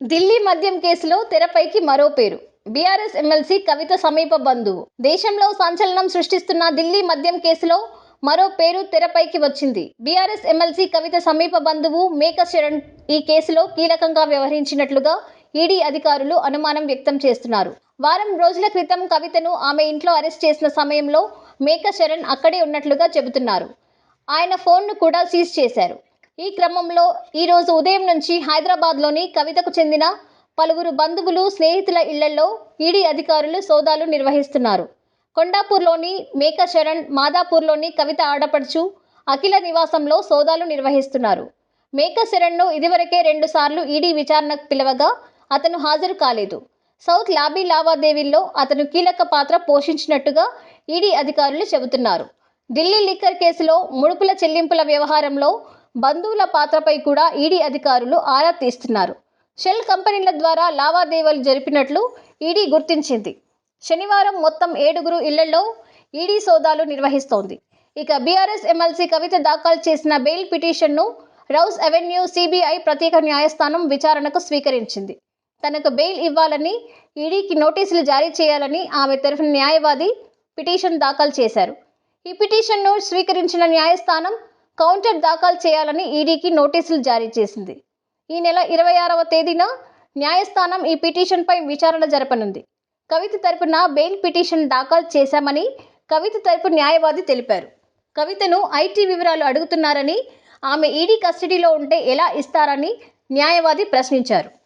ఢిల్లీ మద్యం కేసులో తెరపైకి మరో పేరు. బీఆర్ఎస్ ఎమ్మెల్సీ కవిత సమీప బంధువు. దేశంలో సంచలనం సృష్టిస్తున్న ఢిల్లీ మద్యం కేసులో మరో పేరు తెరపైకి వచ్చింది. బీఆర్ఎస్ ఎమ్మెల్సీ కవిత సమీప బంధువు మేక శరణ్ ఈ కేసులో కీలకంగా వ్యవహరించినట్లుగా ఈడీ అధికారులు అనుమానం వ్యక్తం చేస్తున్నారు. వారం రోజుల క్రితం కవితను ఆమె ఇంట్లో అరెస్ట్ చేసిన సమయంలో మేక శరణ్ అక్కడే ఉన్నట్లుగా చెబుతున్నారు. ఆయన ఫోన్ను కూడా సీజ్ చేశారు. ఈ క్రమంలో ఈరోజు ఉదయం నుంచి హైదరాబాద్లోని కవితకు చెందిన పలువురు బంధువులు స్నేహితుల ఇళ్ళలో ఈడీ అధికారులు సోదాలు నిర్వహిస్తున్నారు. కొండాపూర్లోని మేక శరణ్ మాదాపూర్లోని కవిత ఆడపడుచు అఖిల నివాసంలో సోదాలు నిర్వహిస్తున్నారు. మేక శరణ్ను ఇదివరకే రెండుసార్లు ఈడీ విచారణకు పిలవగా అతను హాజరు కాలేదు. సౌత్ లాబీ లావాదేవీల్లో అతను కీలక పాత్ర పోషించినట్టుగా ఈడీ అధికారులు చెబుతున్నారు. ఢిల్లీ లిక్కర్ కేసులో ముడుపుల చెల్లింపుల వ్యవహారంలో బంధువుల పాత్రపై కూడా ఈడీ అధికారులు ఆరా తీస్తున్నారు. షెల్ కంపెనీల ద్వారా లావాదేవీలు జరిపినట్లు ఈడీ గుర్తించింది. శనివారం మొత్తం ఏడుగురు ఇళ్ళలో ఈడీ సోదాలు నిర్వహిస్తోంది. ఇక బీఆర్ఎస్ ఎమ్మెల్సీ కవిత దాఖలు చేసిన బెయిల్ పిటిషన్ను రౌస్ అవెన్యూ సిబిఐ ప్రత్యేక న్యాయస్థానం విచారణకు స్వీకరించింది. తనకు బెయిల్ ఇవ్వాలని ఈడీకి నోటీసులు జారీ చేయాలని ఆమె తరఫున న్యాయవాది పిటిషన్ దాఖలు చేశారు. ఈ పిటిషన్ను స్వీకరించిన న్యాయస్థానం కౌంటర్ దాఖలు చేయాలని ఈడీకి నోటీసులు జారీ చేసింది. ఈ నెల ఇరవై ఆరవ తేదీన న్యాయస్థానం ఈ పిటిషన్పై విచారణ జరపనుంది. కవిత తరపున బెయిల్ పిటిషన్ దాఖలు చేశామని కవిత తరపు న్యాయవాది తెలిపారు. కవితను ఐటీ వివరాలు అడుగుతున్నారని ఆమె ఈడీ కస్టడీలో ఉంటే ఎలా ఇస్తారని న్యాయవాది ప్రశ్నించారు.